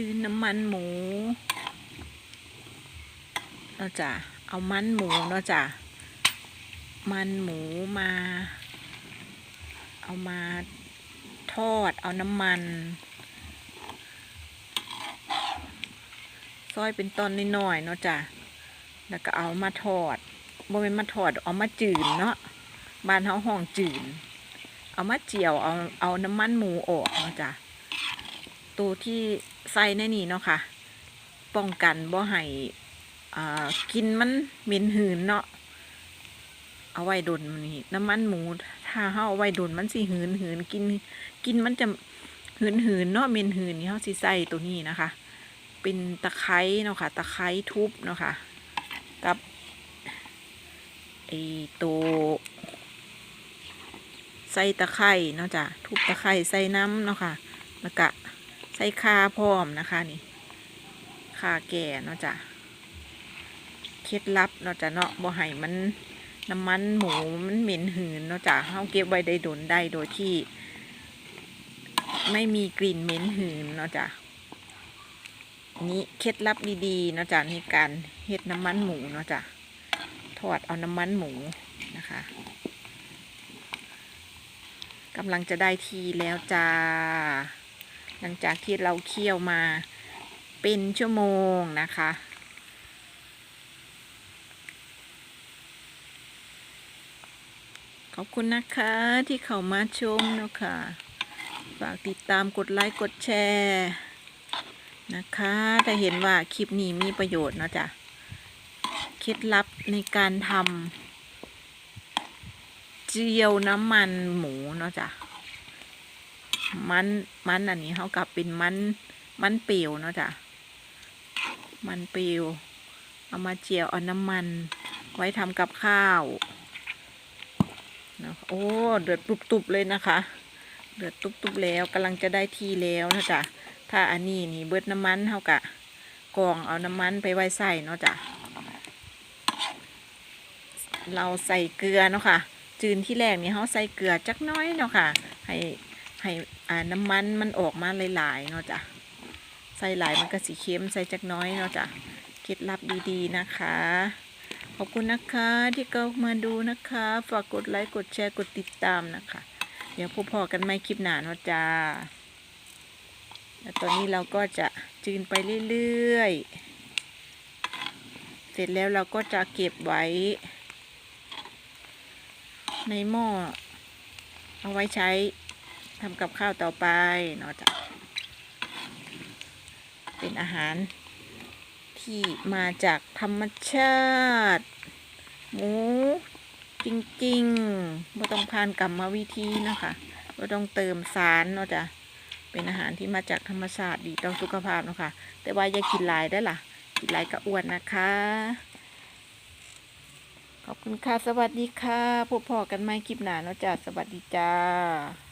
จืนน้ำมันหมูเนาะจ้ะเอามันหมูเนาะจ้ะมันหมูมา เอามาทอดเอาน้ำมัน ซอยเป็นตอนน้อยๆเนาะจ้ะแล้วก็เอามาทอดบ่เป็นมาทอดเอามาจืนเนาะบ้านเฮาห้องจืน เอามาเจียวเอาเอาน้ำมันหมูออกเนาะจ้ะ ตัวที่ใส่ในนี่เนาะค่ะ ป้องกันบ่ให้อ่กินมันเหม็นหืนเนาะเอาไว้ดนมันนี่น้ำมันหมูถ้าเฮาเอาไว้ดนมันสิหืนหืนกินกินมันจะหืนหืนเนาะเหม็นหืนนี่เฮาสิใส่ตัวนี้นะคะ เป็นตะไคร้เนาะค่ะ ตะไคร้ทุบเนาะค่ะ กับไอตัวใส่ตะไคร้เนาะจ้ะทุบตะไคร้ใส่น้ำเนาะค่ะแล้วก็ ใส่คาพร้อมนะคะนี่คาแก่เนาะจ้ะเคล็ดลับเนาะจ้ะเนาะบ่ให้มันน้ำมันหมูมันเหม็นหืนเนาะจ้ะเฮาเก็บไว้ได้โดนได้โดยที่ ไม่มีกลิ่นเหม็นหืนเนาะจ้ะนี้เคล็ดลับดีๆเนาะจ้ะในการเฮ็ดน้ำมันหมูเนาะจ้ะทอดเอาน้ำมันหมูนะคะกำลังจะได้ทีแล้วจ้า ลังจากที่เราเคี่ยวมาเป็นชั่วโมงนะคะ ขอบคุณนะคะที่เข้ามาชมเนาะค่ะฝากติดตามกดไลค์กดแชร์นะคะถ้าเห็นว่าคลิปนี้มีประโยชน์เนาะจ้ะเคล็ดลับในการทำเจียวน้ำมันหมูเนาะจ้ะ มันมันอันนี้เขากลับเป็นมัน มันเปียวเนาะจ้ะมันเปียวเอามาเจียวเอาน้ำมัน ไว้ทำกับข้าวนะโอ้เดือดตุบๆเลยนะคะ เดือดตุบๆแล้วกำลังจะได้ที่แล้วนะจ๊ะถ้าอันนี้นี่เบิดน้ำมันเท่ากะกองเอาน้ำมันไปไว้ใส่เนาะจ้ะเราใส่เกลือเนาะค่ะ จืนที่แรกนี่เขาใส่เกลือจักน้อยเนาะค่ะ ให้ให้ อ่าน้ำมันมันออกมาหลายๆเนาะจ้ะใส่หลายมันก็สีเค็มใส่จักน้อยเนาะจ้ะเคล็ดลับดีๆนะคะ ขอบคุณนะคะที่เข้ามาดูนะคะ ฝากกดไลค์กดแชร์กดติดตามนะคะ เดี๋ยวพบพอกันไม่คลิปหนาเนาะจ้าแล้วตอนนี้เราก็จะจืนไปเรื่อยๆ เสร็จแล้วเราก็จะเก็บไว้ ในหม้อเอาไว้ใช้ ทำกับข้าวต่อไปเนาะจ้ะเป็นอาหารที่มาจากธรรมชาติ หมูจริงๆไม่ต้องผ่านกรรมวิธีนะคะไม่ต้องเติมสารเนาะจ้ะเป็นอาหารที่มาจากธรรมชาติดีต่อสุขภาพเนาะค่ะแต่ว่าอย่ากินหลายได้ล่ะ กินหลายก็อ้วนนะคะ ขอบคุณค่ะ สวัสดีค่ะพบพอกันใหมคลิปหนาเนาะจ้ะสวัสดีจ้า